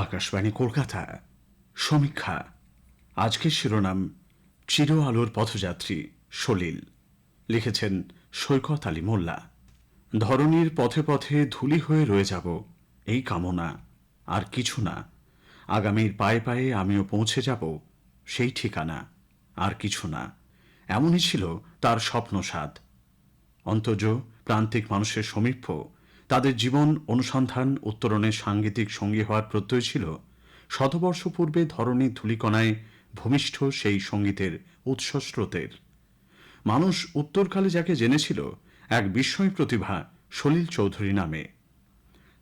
আকাশবাণী কলকাতা। সমীক্ষা। আজকের শিরোনাম, চির আলোর পথযাত্রী সলিল। লিখেছেন সৈকত আলী মোল্লা। ধরনীর পথে পথে ধুলি হয়ে রয়ে যাব এই কামনা। আর কিছু না। আগামীর পায়ে পায়ে আমিও পৌঁছে যাব সেই ঠিকানা। আর কিছু না। এমনই ছিল তার স্বপ্ন স্বাদ অন্তজ প্রান্তিক মানুষের সমীপ্য তাদের জীবন, অনুসন্ধান উত্তরণের সাংগীতিক সঙ্গী হওয়ার প্রত্যয় ছিল। শতবর্ষ পূর্বে ধরণীর ধূলিকণায় ভূমিষ্ঠ সেই সঙ্গীতের উৎসস্রোতের। মানুষ উত্তরকালে যাকে জেনেছিল, এক বিস্ময় প্রতিভা সলিল চৌধুরী নামে।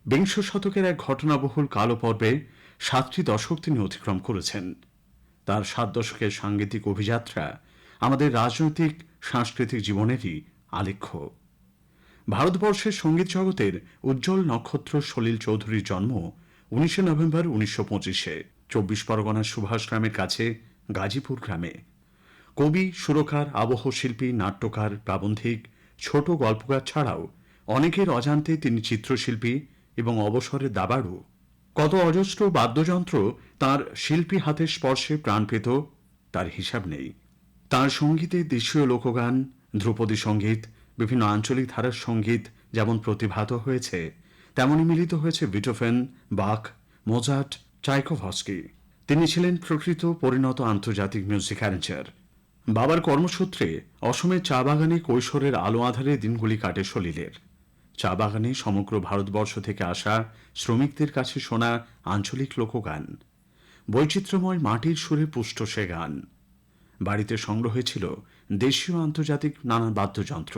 বিংশ শতকের এক ঘটনাবহুল কালো পর্বে সাতটি দশক তিনি অতিক্রম করেছেন। তার সাত দশকের সাংগীতিক অভিযাত্রা আমাদের রাজনৈতিক, সাংস্কৃতিক জীবনেরই আলেখ্য। ভারতবর্ষের সংগীত জগতের উজ্জ্বল নক্ষত্র সলিল চৌধুরীর জন্ম উনিশে নভেম্বর উনিশশো পঁচিশে। চব্বিশ পরগনার সুভাষ গ্রামের কাছে, গাজীপুর গ্রামে। কবি, সুরকার, আবহ শিল্পী, নাট্যকার, প্রাবন্ধিক, ছোট গল্পকার ছাড়াও অনেকের অজান্তে তিনি চিত্রশিল্পী এবং অবসরের দাবাড়ু। কত অজস্র বাদ্যযন্ত্র তার শিল্পী হাতের স্পর্শে প্রাণ পেত, তার হিসাব নেই। তার সঙ্গীতে দেশীয় লোকগান, ধ্রুপদী সংগীত বিভিন্ন আঞ্চলিক ধারার সংগীত যেমন প্রতিভাত হয়েছে তেমনি মিলিত হয়েছে বিটোফেন, বাক মোজাট চাইকোভস্কি। তিনি ছিলেন প্রকৃত পরিণত আন্তর্জাতিক মিউজিক অ্যারেঞ্জার। বাবার কর্মসূত্রে অসমের চা বাগানে কৈশোরের আলো আধারে দিনগুলি কাটে সলিলের। চা বাগানে সমগ্র ভারতবর্ষ থেকে আসা শ্রমিকদের কাছে শোনা আঞ্চলিক লোকগান। বৈচিত্র্যময় মাটির সুরে পুষ্ট সে গান। বাড়িতে সংগ্রহে ছিল দেশীয় আন্তর্জাতিক নানা বাদ্যযন্ত্র।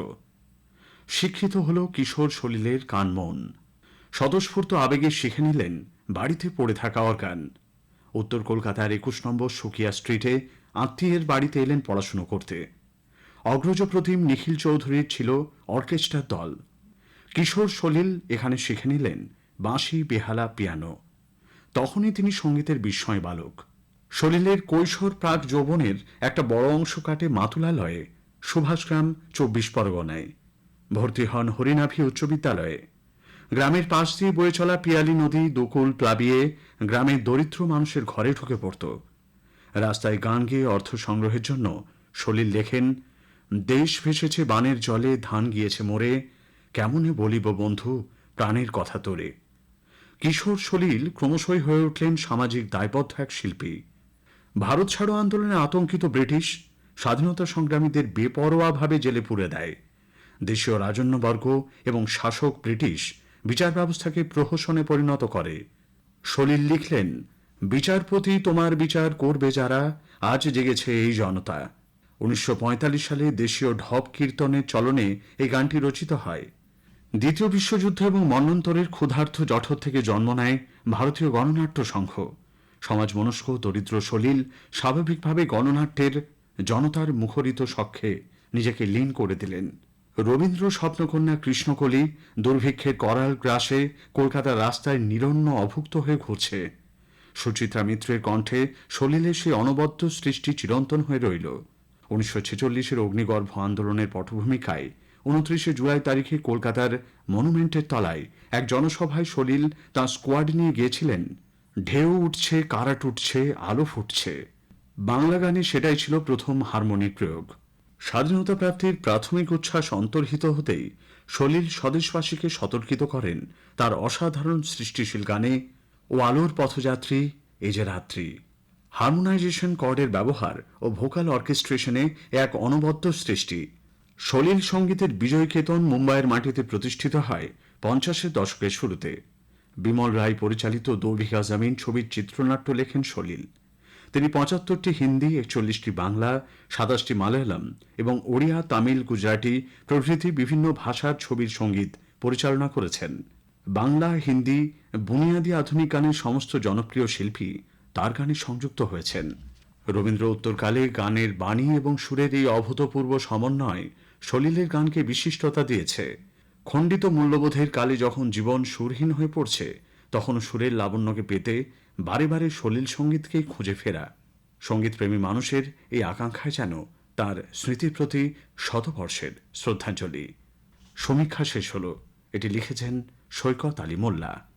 শিক্ষিত হল কিশোর সলিলের কান মন স্বতঃস্ফূর্ত আবেগে শিখে নিলেন বাড়িতে পড়ে থাকা অর্গান উত্তর কলকাতার একুশ নম্বর সুকিয়া স্ট্রিটে আত্মীয়ের বাড়িতে এলেন পড়াশুনো করতে। অগ্রজ প্রতিম নিখিল চৌধুরীর ছিল অর্কেস্ট্রার দল। কিশোর সলিল এখানে শিখে নিলেন বাঁশি, বেহালা, পিয়ানো। তখনই তিনি সঙ্গীতের বিস্ময় বালক। সলিলের কৈশোর প্রাক যৌবনের একটা বড় অংশ কাটে মাতুলালয়ে, সুভাষগ্রাম চব্বিশ পরগনায়। ভর্তি হন হরিনাভি উচ্চ বিদ্যালয়ে। গ্রামের পাশ দিয়ে বয়ে চলা পিয়ালি নদী, দুকুল, প্লাবিয়ে গ্রামের দরিদ্র মানুষের ঘরে ঢুকে পড়ত। রাস্তায় গান গেয়ে অর্থ সংগ্রহের জন্য সলিল লেখেন, দেশ ভেসেছে বানের জলে, ধান গিয়েছে মোরে কেমনে বলিব বন্ধু প্রাণের কথা তোরে? কিশোর সলিল ক্রমশই হয়ে উঠলেন সামাজিক দায়বদ্ধ এক শিল্পী। ভারত ছাড়ো আন্দোলনে আতঙ্কিত ব্রিটিশ স্বাধীনতা সংগ্রামীদের বেপরোয়াভাবে জেলে পুরে দেয়। দেশীয় রাজন্যবর্গ এবং শাসক ব্রিটিশ বিচার ব্যবস্থাকে প্রহসনে পরিণত করে। সলিল লিখলেন, বিচারপতি তোমার বিচার করবে যারা, আজ জেগেছে এই জনতা। উনিশশো পঁয়তাল্লিশ সালে দেশীয় ঢপ কীর্তনের চলনে এই গানটি রচিত হয়। দ্বিতীয় বিশ্বযুদ্ধ এবং মন্বন্তরের ক্ষুধার্থ জঠর থেকে জন্ম নেয় ভারতীয় গণনাট্য সংঘ। সমাজ মনস্ক দরিদ্র সলিল স্বাভাবিকভাবে গণনাট্যের জনতার মুখরিত সখ্যে নিজেকে লীন করে দিলেন। রবীন্দ্র স্বপ্নকন্যা কৃষ্ণকলি দুর্ভিক্ষের করাল গ্রাসে কলকাতার রাস্তায় নিরন্ন অভুক্ত হয়ে ঘুরছে। সুচিত্রা মিত্রের কণ্ঠে সলিলের সেই অনবদ্য সৃষ্টি চিরন্তন হয়ে রইল। উনিশশো ছেচল্লিশের অগ্নিগর্ভ আন্দোলনের পটভূমিকায় উনত্রিশে জুলাই তারিখে কলকাতার মনুমেন্টের তলায় এক জনসভায় সলিল তাঁর স্কোয়াড নিয়ে গিয়েছিলেন। ঢেউ উঠছে কারাট উঠছে আলো ফুটছে। বাংলা গানে সেটাই ছিল প্রথম হারমোনিক প্রয়োগ। স্বাধীনতা প্রাপ্তির প্রাথমিক উচ্ছ্বাস অন্তর্হিত হতেই সলিল স্বদেশবাসীকে সতর্কিত করেন তার অসাধারণ সৃষ্টিশীল গানে ও আলোর পথযাত্রী এ যে রাত্রি। হারমোনাইজেশন কর্ডের ব্যবহার ও ভোকাল অর্কেস্ট্রেশনে এক অনবদ্য সৃষ্টি। সলিল সঙ্গীতের বিজয় কেতন মুম্বাইয়ের মাটিতে প্রতিষ্ঠিত হয় পঞ্চাশের দশকের শুরুতে। বিমল রায় পরিচালিত দো বিঘা জামিন ছবির চিত্রনাট্য লেখেন সলিল। তিনি পঁচাত্তরটি হিন্দি, একচল্লিশটি বাংলা, সাতাশটি মালায়ালাম এবং ওড়িয়া, তামিল, গুজরাটি প্রভৃতি বিভিন্ন ভাষার ছবির সংগীত পরিচালনা করেছেন। বাংলা, হিন্দি, বুনিয়াদী আধুনিক গানের সমস্ত জনপ্রিয় শিল্পী তার গানে সংযুক্ত হয়েছেন। রবীন্দ্র উত্তরকালে গানের বাণী এবং সুরের এই অভূতপূর্ব সমন্বয় সলিলের গানকে বিশিষ্টতা দিয়েছে। খণ্ডিত মূল্যবোধের কালে যখন জীবন সুরহীন হয়ে পড়ছে, তখন সুরের লাবণ্যকে পেতে বারে বারে সলিল সঙ্গীতকেই খুঁজে ফেরা। সঙ্গীতপ্রেমী মানুষের এই আকাঙ্ক্ষায় যেন তার স্মৃতির প্রতি শতবর্ষের শ্রদ্ধাঞ্জলি। সমীক্ষা শেষ হল। এটি লিখেছেন সৈকত আলী মোল্লা।